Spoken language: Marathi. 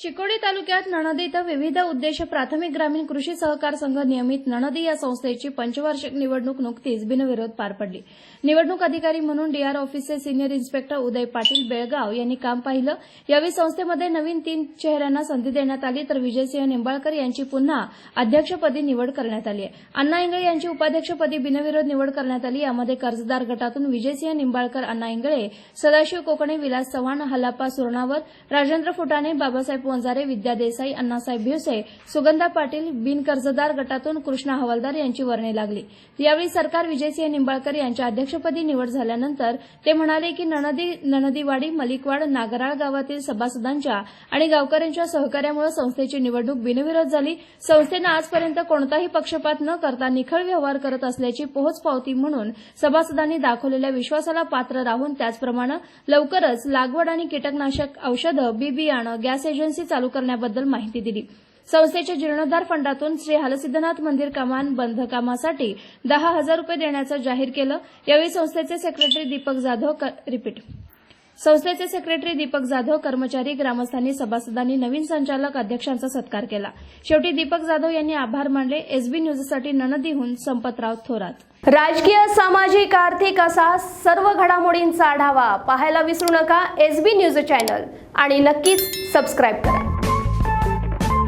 चिकोडी तालुक्यात नणदी इथं विविध उद्देश प्राथमिक ग्रामीण कृषी सहकार संघ नियमित नणदी या संस्थेची पंचवार्षिक निवडणूक नुकतीच बिनविरोध पार पडली. निवडणूक अधिकारी म्हणून डीआर ऑफिसचे सिनियर इन्स्पेक्टर उदय पाटील बेळगाव यांनी काम पाहिलं. यावेळी संस्थेमध्ये नवीन तीन चेहऱ्यांना संधी देण्यात आली. तर विजयसिंह निंबाळकर यांची पुन्हा अध्यक्षपदी निवड करण्यात आली आहे. अण्णा इंगळे यांची उपाध्यक्षपदी बिनविरोध निवड करण्यात आली. यामध्ये कर्जदार गटातून विजयसिंह निंबाळकर अण्णा इंगळे सदाशिव कोकणे विलास चव्हाण हलापा सुरणावर राजेंद्र फुटाणे बाबासाहेब वंजारे विद्या देसाई अण्णासाहेब भिवसे सुगंधा पाटील बिन कर्जदार गटातून कृष्णा हवालदार यांची वर्णी लागली. यावेळी सरकार विजयसिंह निंबाळकर यांच्या अध्यक्षपदी निवड झाल्यानंतर ते म्हणाले की नणदी नणदीवाडी मलिकवाड नागराळ गावातील सभासदांच्या आणि गावकऱ्यांच्या सहकार्यामुळे संस्थेची निवडणूक बिनविरोध झाली. संस्थेनं आजपर्यंत कोणताही पक्षपात न करता निखळ व्यवहार करत असल्याची पोहोचपावती म्हणून सभासदांनी दाखवलेल्या विश्वासाला पात्र राहून त्याचप्रमाणे लवकरच लागवड आणि कीटकनाशक औषधं बी बियाणं गॅस एजन्सी चालू करण्याबद्दल माहिती दिली. संस्थेच्या जीर्णोद्धार फंडातून श्री हलसिद्धनाथ मंदिर कमान बंधकामासाठी दहा हजार रुपये देण्याचं जाहीर केलं. यावेळी संस्थेचे सेक्रेटरी दीपक जाधव रिपीट संस्थेचे सेक्रेटरी दीपक जाधव कर्मचारी ग्रामस्थांनी सभासदांनी नवीन संचालक अध्यक्षांचा सत्कार केला. शेवटी दीपक जाधव यांनी आभार मानले. एसबी न्यूजसाठी ननदीहून संपतराव थोरात. राजकीय सामाजिक आर्थिक असा सर्व घडामोडींचा आढावा पाहायला विसरू नका. SB news channel. आणि नक्कीच सबस्क्राईब करा.